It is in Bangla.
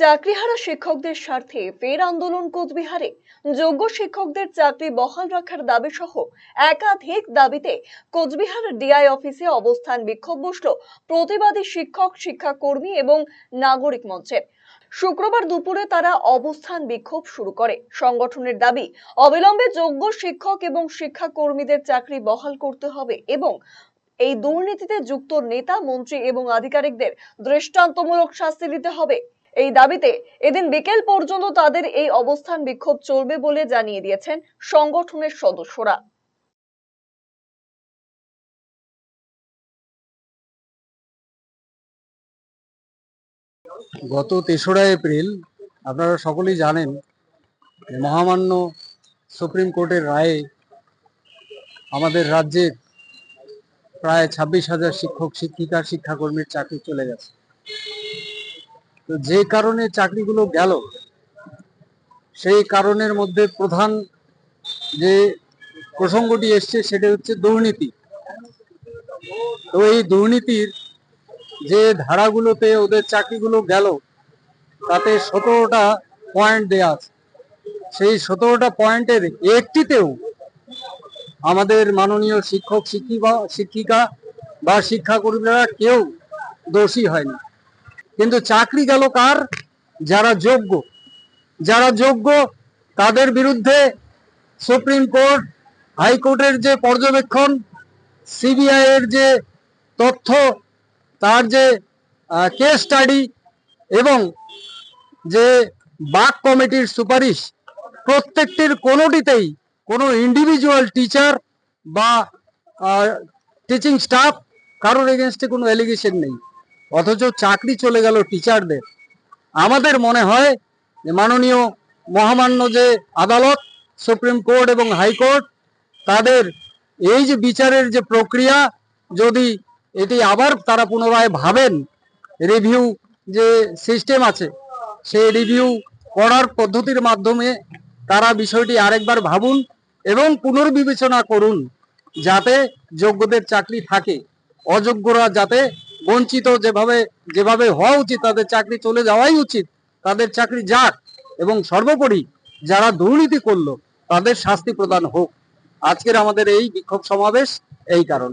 চাকরিহারা শিক্ষকদের স্বার্থে ফের আন্দোলন কোচবিহারে। যোগ্য শিক্ষকদের চাকরি বহাল রাখার দাবি সহ একাধিক দাবিতে কোচবিহার ডিআই অফিসে অবস্থান বিক্ষোভ বসল প্রতিবাদী শিক্ষক, শিক্ষাকর্মী এবং নাগরিক মঞ্চের শুক্রবার দুপুরে তারা অবস্থান বিক্ষোভ শুরু করে। সংগঠনের দাবি, অবিলম্বে যোগ্য শিক্ষক এবং শিক্ষাকর্মীদের চাকরি বহাল করতে হবে এবং এই দুর্নীতিতে যুক্ত নেতা, মন্ত্রী এবং আধিকারিকদের দৃষ্টান্তমূলক শাস্তি দিতে হবে। এই দাবিতে এদিন বিকেল পর্যন্ত তাদের এই অবস্থান বিক্ষোভ চলবে বলে জানিয়ে দিয়েছেন সংগঠনের সদস্যরা। গত তেসরা এপ্রিল আপনারা সকলেই জানেন মহামান্য সুপ্রিম কোর্টের রায়ে আমাদের রাজ্যের প্রায় ছাব্বিশ হাজার শিক্ষক, শিক্ষিকা, শিক্ষাকর্মীর চাকরি চলে গেছে। তো যে কারণে চাকরিগুলো গেল, সেই কারণের মধ্যে প্রধান যে প্রসঙ্গটি এসছে সেটা হচ্ছে দুর্নীতি। তো এই দুর্নীতির যে ধারাগুলোতে ওদের চাকরিগুলো গেল, তাতে সতেরোটা পয়েন্ট দেয়া আছে। সেই সতেরোটা পয়েন্টের একটিতেও আমাদের মাননীয় শিক্ষক শিক্ষিকা শিক্ষিকা বা শিক্ষাকর্মীরা কেউ দোষী হয়নি। কিন্তু চাকরি গেল কার? যারা যোগ্য। যারা যোগ্য, তাদের বিরুদ্ধে সুপ্রিম কোর্ট, হাইকোর্টের যে পর্যবেক্ষণ, সিবিআই এর যে তথ্য, তার যে কেস স্টাডি এবং যে বাক কমিটির সুপারিশ, প্রত্যেকটির কোনোটিতেই কোনো ইন্ডিভিজুয়াল টিচার বা টিচিং স্টাফ কারোর এগেনস্টে কোনো অ্যালিগেশন নেই। অথচ চাকরি চলে গেল টিচারদের আমাদের মনে হয় যে মাননীয় মহামান্য যে আদালত, সুপ্রিম কোর্ট এবং হাইকোর্ট, তাদের এই যে বিচারের যে প্রক্রিয়া, যদি এটি আবার তারা পুনরায় ভাবেন রিভিউ যে সিস্টেম আছে, সেই রিভিউ করার পদ্ধতির মাধ্যমে তারা বিষয়টি আরেকবার ভাবুন এবং পুনর্বিবেচনা করুন যাতে যোগ্যদের চাকরি থাকে, অযোগ্যরা যাতে বঞ্চিত যেভাবে যেভাবে হওয়া উচিত, তাদের চাকরি চলে যাওয়াই উচিত, তাদের চাকরি যাক। এবং সর্বোপরি যারা দুর্নীতি করল, তাদের শাস্তি প্রদান হোক। আজকের আমাদের এই বিক্ষোভ সমাবেশ এই কারণ।